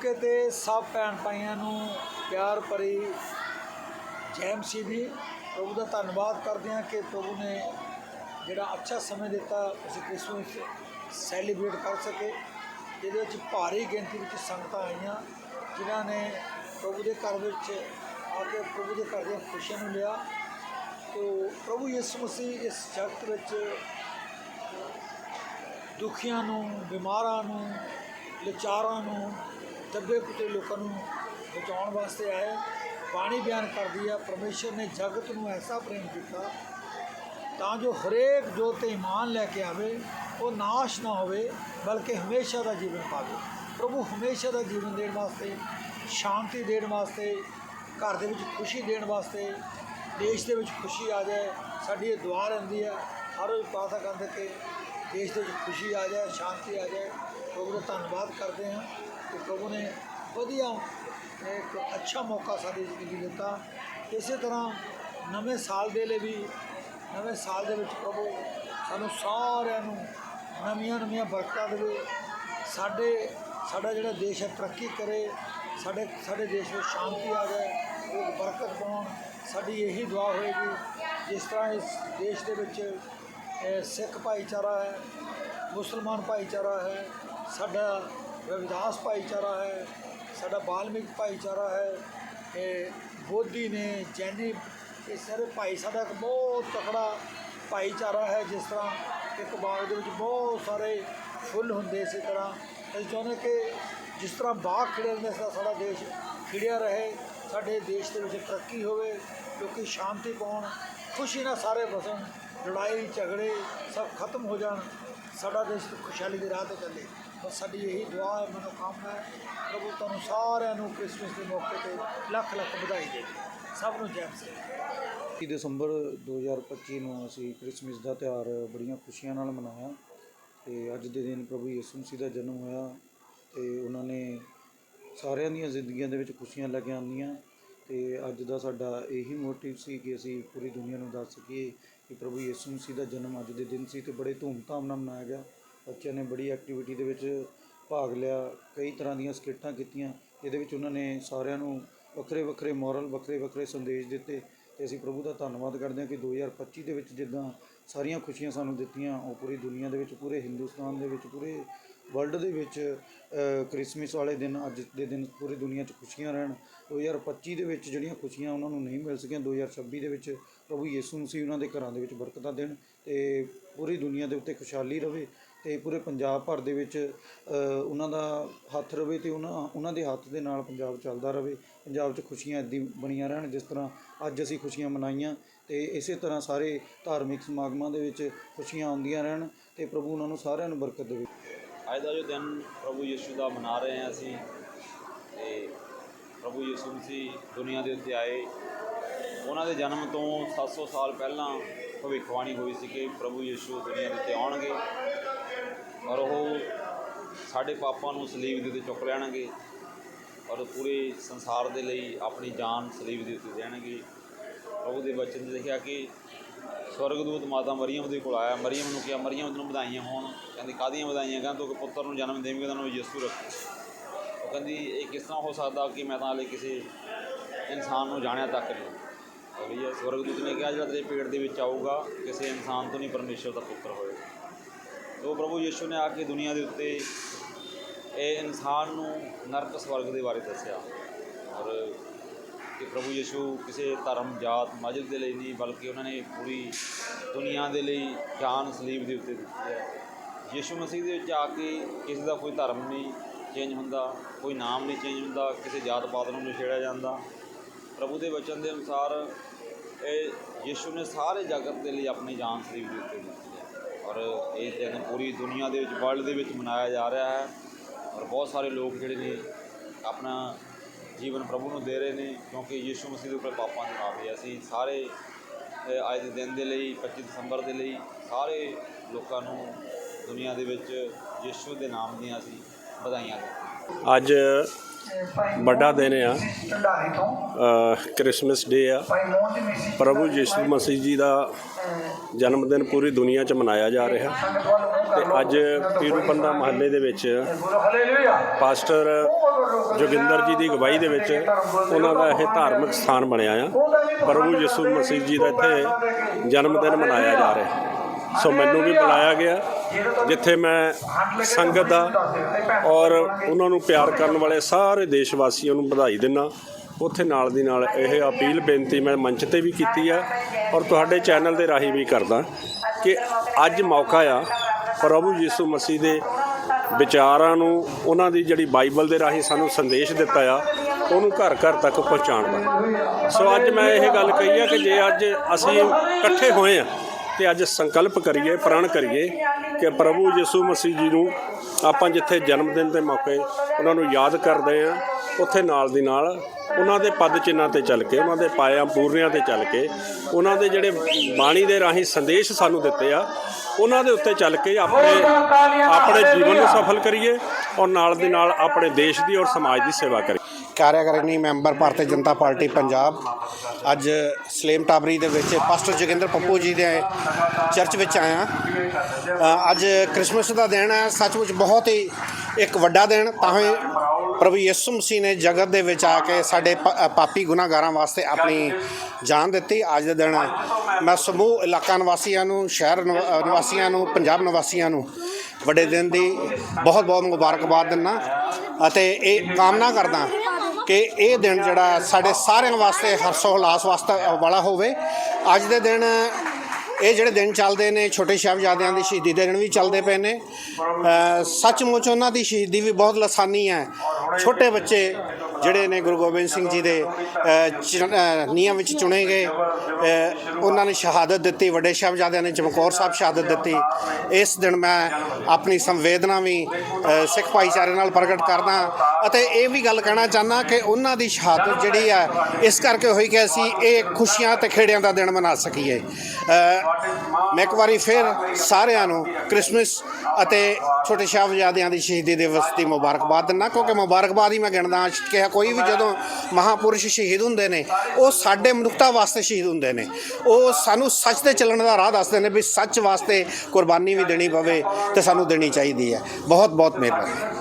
ਮੌਕੇ ਤੇ ਸਭ ਭੈਣ ਭਾਈਆਂ ਨੂੰ ਪਿਆਰ ਭਰੀ ਜੈਮ ਸੀ ਵੀ ਪ੍ਰਭੂ ਦਾ ਧੰਨਵਾਦ ਕਰਦੇ ਹਾਂ ਕਿ ਪ੍ਰਭੂ ਨੇ ਜਿਹੜਾ ਅੱਛਾ ਸਮੇਂ ਦਿੱਤਾ ਅਸੀਂ ਕ੍ਰਿਸਮਸ ਸੈਲੀਬ੍ਰੇਟ ਕਰ ਸਕੇ। ਜਿਹਦੇ ਵਿੱਚ ਭਾਰੀ ਗਿਣਤੀ ਵਿੱਚ ਸੰਗਤਾਂ ਆਈਆਂ, ਜਿਨ੍ਹਾਂ ਨੇ ਪ੍ਰਭੂ ਦੇ ਘਰ ਵਿੱਚ ਆ ਕੇ ਪ੍ਰਭੂ ਦੇ ਘਰ ਦੀਆਂ ਖੁਸ਼ੀਆਂ ਨੂੰ ਲਿਆ। ਤੋ ਪ੍ਰਭੂ ਯਿਸੂ ਮਸੀਹ ਇਸ ਜਗਤ ਵਿੱਚ ਦੁਖੀਆਂ ਨੂੰ, ਬਿਮਾਰਾਂ ਨੂੰ, ਲਾਚਾਰਾਂ ਨੂੰ ਦੱਬੇ ਕੁੱਤੇ ਲੋਕਾਂ ਨੂੰ ਬਚਾਉਣ ਵਾਸਤੇ ਆਏ। ਬਾਣੀ ਬਿਆਨ ਕਰਦੀ ਆ, ਪਰਮੇਸ਼ਰ ਨੇ ਜਗਤ ਨੂੰ ਐਸਾ ਪ੍ਰੇਮ ਕੀਤਾ ਤਾਂ ਜੋ ਹਰੇਕ ਜੋ ਤੇ ਇਮਾਨ ਲੈ ਕੇ ਆਵੇ, ਉਹ ਨਾਸ਼ ਨਾ ਹੋਵੇ, ਬਲਕਿ ਹਮੇਸ਼ਾ ਦਾ ਜੀਵਨ ਪਾਵੇ। ਪ੍ਰਭੂ ਹਮੇਸ਼ਾ ਦਾ ਜੀਵਨ ਦੇਣ ਵਾਸਤੇ, ਸ਼ਾਂਤੀ ਦੇਣ ਵਾਸਤੇ, ਘਰ ਦੇ ਵਿੱਚ ਖੁਸ਼ੀ ਦੇਣ ਵਾਸਤੇ, ਦੇਸ਼ ਦੇ ਵਿੱਚ ਖੁਸ਼ੀ ਆ ਜਾਏ, ਸਾਡੀ ਇਹ ਦੁਆ ਰਹਿੰਦੀ ਹੈ ਹਰ ਰੋਜ਼ ਪਾਸਾ ਕਰਦੇ ਕਿ ਦੇਸ਼ ਦੇ ਵਿੱਚ ਖੁਸ਼ੀ ਆ ਜਾਏ, ਸ਼ਾਂਤੀ ਆ ਜਾਏ। ਪ੍ਰਭੂ ਦਾ ਧੰਨਵਾਦ ਕਰਦੇ ਹਾਂ। ਕਿ ਪ੍ਰਭੂ ਨੇ ਵਧੀਆ ਇੱਕ ਅੱਛਾ ਮੌਕਾ ਸਾਡੀ ਜ਼ਿੰਦਗੀ ਦਿੱਤਾ। ਇਸੇ ਤਰ੍ਹਾਂ ਨਵੇਂ ਸਾਲ ਦੇ ਲਈ ਵੀ, ਨਵੇਂ ਸਾਲ ਦੇ ਵਿੱਚ ਪ੍ਰਭੂ ਸਾਨੂੰ ਸਾਰਿਆਂ ਨੂੰ ਨਵੀਆਂ ਨਵੀਆਂ ਬਰਕਤਾਂ ਦੇਵੇ। ਸਾਡੇ, ਸਾਡਾ ਜਿਹੜਾ ਦੇਸ਼ ਹੈ ਤਰੱਕੀ ਕਰੇ। ਸਾਡੇ ਸਾਡੇ ਦੇਸ਼ ਵਿੱਚ ਸ਼ਾਂਤੀ ਆ ਜਾਏ ਲੋਕ ਬਰਕਤ ਪਾਉਣ। ਸਾਡੀ ਇਹੀ ਦੁਆ ਹੋਏਗੀ, ਜਿਸ ਤਰ੍ਹਾਂ ਇਸ ਦੇਸ਼ ਦੇ ਵਿੱਚ ਸਿੱਖ ਭਾਈਚਾਰਾ ਹੈ, ਮੁਸਲਮਾਨ ਭਾਈਚਾਰਾ ਹੈ, ਸਾਡਾ ਰਵਿਦਾਸ ਭਾਈਚਾਰਾ ਹੈ, ਸਾਡਾ ਬਾਲਮਿਕ ਭਾਈਚਾਰਾ ਹੈ ਇਹ ਬੋਧੀ ਨੇ, ਜੈਨੀ, ਇਹ ਸਾਰੇ ਭਾਈ ਸਾਡਾ ਇੱਕ ਬਹੁਤ ਤਕੜਾ ਭਾਈਚਾਰਾ ਹੈ ਜਿਸ ਤਰ੍ਹਾਂ ਇੱਕ ਬਾਗ ਦੇ ਵਿੱਚ ਬਹੁਤ ਸਾਰੇ ਫੁੱਲ ਹੁੰਦੇ ਇਸੇ ਤਰ੍ਹਾਂ। ਅਸੀਂ ਚਾਹੁੰਦੇ ਕਿ ਜਿਸ ਤਰ੍ਹਾਂ ਬਾਗ ਖਿੜੇ ਰਹਿੰਦਾ, ਇਸ ਤਰ੍ਹਾਂ ਸਾਡਾ ਦੇਸ਼ ਖਿੜਿਆ ਰਹੇ, ਸਾਡੇ ਦੇਸ਼ ਦੇ ਵਿੱਚ ਤਰੱਕੀ ਹੋਵੇ, ਲੋਕੀ ਸ਼ਾਂਤੀ ਪਾਉਣ, ਖੁਸ਼ੀ ਨਾਲ ਸਾਰੇ ਵਸਣ, ਲੜਾਈ, ਝਗੜੇ ਸਭ ਖਤਮ ਹੋ ਜਾਣ। ਸਾਡਾ ਦੇਸ਼ ਖੁਸ਼ਹਾਲੀ ਦੀ ਰਾਹ ਤੇ ਚੱਲੇ। ਬਸ ਸਾਡੀ ਇਹੀ ਦੁਆ ਹੈ, ਮਨੋਕਾਮਨਾ ਹੈ। ਪ੍ਰਭੂ ਤੁਹਾਨੂੰ ਸਾਰਿਆਂ ਨੂੰ ਕ੍ਰਿਸਮਸ ਦੇ ਮੌਕੇ ਤੇ ਲੱਖ ਲੱਖ ਵਧਾਈ ਦੇਵੇ ਸਭ ਨੂੰ ਜੈ ਮਸੀਹ। 31 ਦਸੰਬਰ 2025 ਨੂੰ ਅਸੀਂ ਕ੍ਰਿਸਮਸ ਦਾ ਤਿਉਹਾਰ ਬੜੀਆਂ ਖੁਸ਼ੀਆਂ ਨਾਲ ਮਨਾਇਆ। ਤੇ ਅੱਜ ਦੇ ਦਿਨ ਪ੍ਰਭੂ ਯਿਸੂ ਮਸੀਹ ਦਾ ਜਨਮ ਹੋਇਆ ਤੇ ਉਹਨਾਂ ਨੇ ਸਾਰਿਆਂ ਦੀਆਂ ਜ਼ਿੰਦਗੀਆਂ ਦੇ ਵਿੱਚ ਖੁਸ਼ੀਆਂ ਲੈ ਕੇ ਆਉਂਦੀਆਂ। ਤੇ ਅੱਜ ਦਾ ਸਾਡਾ ਇਹੀ ਮੋਟਿਵ ਸੀ ਕਿ ਅਸੀਂ ਪੂਰੀ ਦੁਨੀਆ ਨੂੰ ਦੱਸ ਸਕੀਏ ਕਿ ਪ੍ਰਭੂ ਯਿਸੂ ਮਸੀਹ ਦਾ ਜਨਮ ਅੱਜ ਦੇ ਦਿਨ ਸੀ ਤੇ ਬੜੇ ਧੂਮਧਾਮ ਨਾਲ ਮਨਾਇਆ ਗਿਆ। ਬੱਚਿਆਂ ਨੇ ਬੜੀ ਐਕਟੀਵਿਟੀ ਦੇ ਵਿੱਚ ਭਾਗ ਲਿਆ, ਕਈ ਤਰ੍ਹਾਂ ਦੀਆਂ ਸਕਿੱਟਾਂ ਕੀਤੀਆਂ। ਜਿਹਦੇ ਵਿੱਚ ਉਹਨਾਂ ਨੇ ਸਾਰਿਆਂ ਨੂੰ ਵੱਖਰੇ ਵੱਖਰੇ ਮੋਰਲ ਵੱਖਰੇ ਵੱਖਰੇ ਸੰਦੇਸ਼ ਦਿੱਤੇ ਤੇ ਅਸੀਂ ਪ੍ਰਭੂ ਦਾ ਧੰਨਵਾਦ ਕਰਦੇ ਹਾਂ ਕਿ 2025 ਦੇ ਵਿੱਚ ਜਿੱਦਾਂ ਸਾਰੀਆਂ ਖੁਸ਼ੀਆਂ ਸਾਨੂੰ ਦਿੱਤੀਆਂ, ਉਹ ਪੂਰੀ ਦੁਨੀਆ ਦੇ ਵਿੱਚ, ਪੂਰੇ ਹਿੰਦੁਸਤਾਨ ਦੇ ਵਿੱਚ, ਪੂਰੇ ਵਰਲਡ ਦੇ ਵਿੱਚ ਅ, ਕ੍ਰਿਸਮਸ ਵਾਲੇ ਦਿਨ ਅੱਜ ਦੇ ਦਿਨ ਪੂਰੀ ਦੁਨੀਆ 'ਚ ਖੁਸ਼ੀਆਂ ਰਹਿਣ। 2025 ਦੇ ਵਿੱਚ ਜਿਹੜੀਆਂ ਖੁਸ਼ੀਆਂ ਉਹਨਾਂ ਨੂੰ ਨਹੀਂ ਮਿਲ ਸਕੀਆਂ 2026 ਦੇ ਵਿੱਚ ਪ੍ਰਭੂ ਯਿਸੂ ਮਸੀਹ ਉਹਨਾਂ ਦੇ ਘਰਾਂ ਦੇ ਵਿੱਚ ਬਰਕਤਾਂ ਦੇਣ ਤੇ ਪੂਰੀ ਦੁਨੀਆ ਦੇ ਉੱਤੇ ਖੁਸ਼ਹਾਲੀ ਰਵੇ ਤੇ ਪੂਰੇ ਪੰਜਾਬ ਭਰ ਦੇ ਵਿੱਚ ਉਹਨਾਂ ਦਾ ਹੱਥ ਰਵੇ ਤੇ ਉਹਨਾਂ ਉਹਨਾਂ ਦੇ ਹੱਥ ਦੇ ਨਾਲ ਪੰਜਾਬ ਚੱਲਦਾ ਰਵੇ। ਪੰਜਾਬ 'ਚ ਖੁਸ਼ੀਆਂ ਇੱਦਾਂ ਬਣੀਆਂ ਰਹਿਣ ਜਿਸ ਤਰ੍ਹਾਂ ਅੱਜ ਅਸੀਂ ਖੁਸ਼ੀਆਂ ਮਨਾਈਆਂ ਤੇ ਇਸੇ ਤਰ੍ਹਾਂ ਸਾਰੇ ਧਾਰਮਿਕ ਸਮਾਗਮਾਂ ਦੇ ਵਿੱਚ ਖੁਸ਼ੀਆਂ ਆਉਂਦੀਆਂ ਰਹਿਣ ਤੇ ਪ੍ਰਭੂ ਉਹਨਾਂ ਨੂੰ ਸਾਰਿਆਂ ਨੂੰ ਬਰਕਤ ਦੇਵੇ। ਅੱਜ ਦਾ ਜੋ ਦਿਨ ਪ੍ਰਭੂ ਯਿਸੂ ਦਾ ਮਨਾ ਰਹੇ ਹਾਂ ਅਸੀਂ, ਤੇ ਪ੍ਰਭੂ ਯਿਸੂ ਮਸੀਹ ਦੁਨੀਆ ਦੇ ਉੱਤੇ ਆਏ। ਉਹਨਾਂ ਦੇ ਜਨਮ ਤੋਂ 700 ਸਾਲ ਪਹਿਲਾਂ ਭਵਿੱਖਬਾਣੀ ਹੋਈ ਸੀ ਕਿ ਪ੍ਰਭੂ ਯਿਸੂ ਦੁਨੀਆ ਦੇ ਉੱਤੇ ਆਉਣਗੇ ਔਰ ਉਹ ਸਾਡੇ ਪਾਪਾਂ ਨੂੰ ਸਲੀਬ ਦੇ ਉੱਤੇ ਚੁੱਕ ਲੈਣਗੇ ਔਰ ਪੂਰੇ ਸੰਸਾਰ ਦੇ ਲਈ ਆਪਣੀ ਜਾਨ ਸਲੀਬ ਦੇ ਉੱਤੇ ਦੇਣਗੇ। ਪ੍ਰਭੂ ਦੇ ਬਚਨ 'ਚ ਲਿਖਿਆ ਕਿ ਸਵਰਗਦੂਤ ਮਾਤਾ ਮਰੀਮ ਦੇ ਕੋਲ ਆਇਆ। ਮਰੀਮ ਨੂੰ ਕਿਹਾ ਮਰੀਮ ਤੈਨੂੰ ਵਧਾਈਆਂ ਹੋਣ। ਕਹਿੰਦੀ, ਕਾਹਦੀਆਂ ਵਧਾਈਆਂ? ਕਹਿੰਦਾ, ਤੂੰ ਪੁੱਤਰ ਨੂੰ ਜਨਮ ਦੇਵੇਂਗਾ ਤਾਂ ਉਹਨੂੰ ਯਿਸੂ ਰੱਖ। ਉਹ ਕਹਿੰਦੀ, ਇਹ ਕਿਸ ਤਰ੍ਹਾਂ ਹੋ ਸਕਦਾ ਕਿ ਮੈਂ ਤਾਂ ਹਾਲੇ ਕਿਸੇ ਇਨਸਾਨ ਨੂੰ ਜਾਣਿਆ ਤੱਕ ਨਹੀਂ? ਉਹ ਵੀ ਸਵਰਗਦੂਤ ਨੇ ਕਿਹਾ, ਜਿਹੜਾ ਤੇਰੇ ਪੇਟ ਦੇ ਵਿੱਚ ਆਊਗਾ, ਕਿਸੇ ਇਨਸਾਨ ਤੋਂ ਨਹੀਂ ਪਰਮੇਸ਼ਰ ਦਾ ਪੁੱਤਰ ਹੋਏਗਾ। ਉਹ ਪ੍ਰਭੂ ਯਿਸੂ ਨੇ ਆ ਕੇ ਦੁਨੀਆ ਦੇ ਉੱਤੇ ਇਹ ਇਨਸਾਨ ਨੂੰ ਨਰਕ ਸਵਰਗ ਦੇ ਬਾਰੇ ਦੱਸਿਆ। ਔਰ ਪ੍ਰਭੂ ਯਿਸੂ ਕਿਸੇ ਧਰਮ, ਜਾਤ ਮਜ਼ਹਬ ਦੇ ਲਈ ਨਹੀਂ, ਬਲਕਿ ਉਹਨਾਂ ਨੇ ਪੂਰੀ ਦੁਨੀਆ ਦੇ ਲਈ ਜਾਨ ਸਲੀਬ ਦੇ ਉੱਤੇ ਦਿੱਤੀ ਹੈ। ਯਿਸੂ ਮਸੀਹ ਦੇ ਵਿੱਚ ਆ ਕੇ ਕਿਸੇ ਦਾ ਕੋਈ ਧਰਮ ਨਹੀਂ ਚੇਂਜ ਹੁੰਦਾ, ਕੋਈ ਨਾਮ ਨਹੀਂ ਚੇਂਜ ਹੁੰਦਾ, ਕਿਸੇ ਜਾਤ ਪਾਤ ਨੂੰ ਨਹੀਂ ਛੇੜਿਆ ਜਾਂਦਾ। ਪ੍ਰਭੂ ਦੇ ਵਚਨ ਦੇ ਅਨੁਸਾਰ ਇਹ ਯਿਸੂ ਨੇ ਸਾਰੇ ਜਗਤ ਦੇ ਲਈ ਆਪਣੀ ਜਾਨ ਸਲੀਬ ਦੇ ਉੱਤੇ ਦਿੱਤੀ ਹੈ। ਔਰ ਇਹ ਦਿਨ ਪੂਰੀ ਦੁਨੀਆ ਦੇ ਵਿੱਚ ਵਰਲਡ ਦੇ ਵਿੱਚ ਮਨਾਇਆ ਜਾ ਰਿਹਾ ਹੈ। ਔਰ ਬਹੁਤ ਸਾਰੇ ਲੋਕ ਜਿਹੜੇ ਨੇ ਆਪਣਾ ਜੀਵਨ ਪ੍ਰਭੂ ਨੂੰ ਦੇ ਰਹੇ ਨੇ, ਕਿਉਂਕਿ ਯਿਸੂ ਮਸੀਹ ਦੇ ਉੱਪਰ ਪਾਪਾਂ ਦੀ ਮਾਫੀ ਹੈ। ਅਸੀਂ ਸਾਰੇ ਅੱਜ ਦੇ ਦਿਨ ਦੇ ਲਈ 25 ਦਸੰਬਰ ਦੇ ਲਈ ਸਾਰੇ ਲੋਕਾਂ ਨੂੰ ਦੁਨੀਆ ਦੇ ਵਿੱਚ ਯਿਸੂ ਦੇ ਨਾਮ ਦੀਆਂ ਅਸੀਂ ਵਧਾਈਆਂ ਦਿੰਦੇ ਅੱਜ ਵੱਡਾ ਦਿਨ ਆ। ਕ੍ਰਿਸਮਸ ਡੇ ਆ। ਪ੍ਰਭੂ ਯਿਸੂ ਮਸੀਹ ਜੀ ਦਾ ਜਨਮ ਦਿਨ ਪੂਰੀ ਦੁਨੀਆ 'ਚ ਮਨਾਇਆ ਜਾ ਰਿਹਾ। ਤੇ ਅੱਜ ਪੀਰੂਪੰਦਾ ਮਹੱਲੇ ਦੇ ਵਿੱਚ ਪਾਸਟਰ ਜੋਗਿੰਦਰ ਜੀ ਦੀ ਅਗਵਾਈ ਦੇ ਵਿੱਚ ਉਹਨਾਂ ਦਾ ਇਹ ਧਾਰਮਿਕ ਸਥਾਨ ਬਣਿਆ ਆ। ਪ੍ਰਭੂ ਯਿਸੂ ਮਸੀਹ ਜੀ ਦਾ ਇੱਥੇ ਜਨਮ ਦਿਨ ਮਨਾਇਆ ਜਾ ਰਿਹਾ। ਸੋ ਮੈਨੂੰ ਵੀ ਬੁਲਾਇਆ ਗਿਆ, ਜਿੱਥੇ ਮੈਂ ਸੰਗਤ ਦਾ ਔਰ ਉਹਨਾਂ ਨੂੰ ਪਿਆਰ ਕਰਨ ਵਾਲੇ ਸਾਰੇ ਦੇਸ਼ ਵਾਸੀਆਂ ਨੂੰ ਵਧਾਈ ਦਿੰਦਾ ਉੱਥੇ ਨਾਲ ਦੀ ਨਾਲ ਇਹ ਅਪੀਲ ਬੇਨਤੀ ਮੈਂ ਮੰਚ ਤੇ ਵੀ ਕੀਤੀ ਆ ਔਰ ਤੁਹਾਡੇ ਚੈਨਲ ਦੇ ਰਾਹੀਂ ਵੀ ਕਰਦਾ ਕਿ ਅੱਜ ਮੌਕਾ ਆ ਪ੍ਰਭੂ ਯਿਸੂ ਮਸੀਹ ਦੇ ਵਿਚਾਰਾਂ ਨੂੰ, ਉਹਨਾਂ ਦੀ ਜਿਹੜੀ ਬਾਈਬਲ ਦੇ ਰਾਹੀਂ ਸਾਨੂੰ ਸੰਦੇਸ਼ ਦਿੱਤਾ ਆ, ਉਹਨੂੰ ਘਰ ਘਰ ਤੱਕ ਪਹੁੰਚਾਉਣ ਦਾ। ਸੋ ਅੱਜ ਮੈਂ ਇਹ ਗੱਲ ਕਹੀ ਆ ਕਿ ਜੇ ਅੱਜ ਅਸੀਂ ਇਕੱਠੇ ਹੋਏ ਆ ਤੇ ਅੱਜ ਸੰਕਲਪ ਕਰੀਏ ਪ੍ਰਣ ਕਰੀਏ ਕਿ ਪ੍ਰਭੂ ਯਿਸੂ ਮਸੀਹ ਜੀ ਨੂੰ ਆਪਾਂ ਜਿੱਥੇ ਜਨਮ ਦਿਨ ਦੇ ਮੌਕੇ ਉਹਨਾਂ ਨੂੰ ਯਾਦ ਕਰਦੇ ਆ ਉੱਥੇ ਨਾਲ ਦੀ ਨਾਲ ਉਹਨਾਂ ਦੇ ਪਦ ਚਿੰਨ੍ਹਾਂ ਤੇ ਚੱਲ ਕੇ ਉਹਨਾਂ ਦੇ ਪਾਇਆਂ ਪੂਰਨਿਆਂ ਤੇ ਚੱਲ ਕੇ ਉਹਨਾਂ ਦੇ ਜਿਹੜੇ ਬਾਣੀ ਦੇ ਰਾਹੀਂ ਸੰਦੇਸ਼ ਸਾਨੂੰ ਦਿੱਤੇ ਆ ਉਹਨਾਂ ਦੇ ਉੱਤੇ ਚੱਲ ਕੇ ਆਪਣੇ ਆਪਣੇ ਜੀਵਨ ਨੂੰ ਸਫਲ ਕਰੀਏ ਔਰ ਨਾਲ ਦੀ ਨਾਲ ਆਪਣੇ ਦੇਸ਼ ਦੀ ਔਰ ਸਮਾਜ ਦੀ ਸੇਵਾ ਕਰੀਏ। ਕਾਰਿਆਕਾਰਨੀ ਮੈਂਬਰ ਭਾਰਤੀ ਜਨਤਾ ਪਾਰਟੀ ਪੰਜਾਬ। ਅੱਜ ਸਲੇਮ ਟਾਬਰੀ ਦੇ ਵਿੱਚ ਪਾਸਟਰ ਜੋਗਿੰਦਰ ਪੱਪੂ ਜੀ ਦੇ ਚਰਚ ਵਿੱਚ ਆਇਆ ਅੱਜ ਕ੍ਰਿਸਮਸ ਦਾ ਦਿਨ ਹੈ, ਸੱਚਮੁੱਚ ਬਹੁਤ ਹੀ ਇੱਕ ਵੱਡਾ ਦਿਨ। ਤਾਂ ਹੀ ਪ੍ਰਭੂ ਯਿਸੂ ਮਸੀਹ ਨੇ ਜਗਤ ਦੇ ਵਿੱਚ ਆ ਕੇ ਸਾਡੇ ਪ- ਪਾਪੀ ਗੁਨਾਹਗਾਰਾਂ ਵਾਸਤੇ ਆਪਣੀ ਜਾਨ ਦਿੱਤੀ। ਅੱਜ ਦੇ ਦਿਨ ਮੈਂ ਸਮੂਹ ਇਲਾਕਾ ਨਿਵਾਸੀਆਂ ਨੂੰ, ਸ਼ਹਿਰ ਨਿਵਾ- ਨਿਵਾਸੀਆਂ ਨੂੰ, ਪੰਜਾਬ ਨਿਵਾਸੀਆਂ ਨੂੰ ਵੱਡੇ ਦਿਨ ਦੀ ਬਹੁਤ ਬਹੁਤ ਮੁਬਾਰਕਬਾਦ ਦਿੰਦਾ। ਅਤੇ ਇਹ ਕਾਮਨਾ ਕਰਦਾ ਕਿ ਇਹ ਦਿਨ ਜਿਹੜਾ ਸਾਡੇ ਸਾਰਿਆਂ ਵਾਸਤੇ ਹਰਸੋ ਹਲਾਸ ਵਾਸਤੇ ਵਾਲਾ ਹੋਵੇ। ਅੱਜ ਦੇ ਦਿਨ, ਇਹ ਜਿਹੜੇ ਦਿਨ ਚੱਲਦੇ ਨੇ, ਛੋਟੇ ਸਾਹਿਬਜ਼ਾਦਿਆਂ ਦੀ ਸ਼ਹੀਦੀ ਦੇ ਦਿਨ ਵੀ ਚੱਲਦੇ ਪਏ ਨੇ। ਸੱਚਮੁੱਚ ਉਹਨਾਂ ਦੀ ਸ਼ਹੀਦੀ ਵੀ ਬਹੁਤ ਲਸਾਨੀ ਹੈ। ਛੋਟੇ ਬੱਚੇ ਜਿਹੜੇ ਨੇ ਗੁਰੂ ਗੋਬਿੰਦ ਸਿੰਘ ਜੀ ਦੇ ਅ, ਚ- ਅ, ਨੀਹਾਂ ਵਿੱਚ ਚੁਣੇ ਗਏ ਉਹਨਾਂ ਨੇ ਸ਼ਹਾਦਤ ਦਿੱਤੀ ਵੱਡੇ ਸਾਹਿਬਜ਼ਾਦਿਆਂ ਨੇ ਚਮਕੌਰ ਸਾਹਿਬ ਸ਼ਹਾਦਤ ਦਿੱਤੀ। ਇਸ ਦਿਨ ਮੈਂ ਆਪਣੀ ਸੰਵੇਦਨਾ ਵੀ ਸਿੱਖ ਭਾਈਚਾਰੇ ਨਾਲ ਪ੍ਰਗਟ ਕਰਦਾ ਅਤੇ ਇਹ ਵੀ ਗੱਲ ਕਹਿਣਾ ਚਾਹੁੰਦਾ ਕਿ ਉਹਨਾਂ ਦੀ ਸ਼ਹਾਦਤ ਜਿਹੜੀ ਹੈ ਇਸ ਕਰਕੇ ਹੋਈ ਕਿ ਅਸੀਂ ਇਹ ਖੁਸ਼ੀਆਂ ਤੇ ਖੇੜਿਆਂ ਦਾ ਦਿਨ ਮਨਾ ਸਕੀਏ। ਮੈਂ ਇੱਕ ਵਾਰੀ ਫਿਰ ਸਾਰਿਆਂ ਨੂੰ ਕ੍ਰਿਸਮਸ ਅਤੇ ਛੋਟੇ ਸਾਹਿਬਜ਼ਾਦਿਆਂ ਦੀ ਸ਼ਹੀਦੀ ਦਿਵਸ ਦੀ ਮੁਬਾਰਕਬਾਦ ਦਿੰਦਾ ਕਿਉਂਕਿ ਮੁਬਾਰਕਬਾਦ ਹੀ ਮੈਂ ਗਿਣਦਾ ਕਿ ਕੋਈ ਵੀ ਜਦੋਂ ਮਹਾਪੁਰਸ਼ ਸ਼ਹੀਦ ਹੁੰਦੇ ਨੇ, ਉਹ ਸਾਡੇ ਮਨੁੱਖਤਾ ਵਾਸਤੇ ਸ਼ਹੀਦ ਹੁੰਦੇ ਨੇ। ਉਹ ਸਾਨੂੰ ਸੱਚ ਤੇ ਚੱਲਣ ਦਾ ਰਾਹ ਦੱਸਦੇ ਨੇ ਵੀ ਸੱਚ ਵਾਸਤੇ ਕੁਰਬਾਨੀ ਵੀ ਦੇਣੀ ਪਵੇ ਤੇ ਸਾਨੂੰ ਦੇਣੀ ਚਾਹੀਦੀ ਹੈ। ਬਹੁਤ ਬਹੁਤ ਮਿਹਰਬਾਨੀ।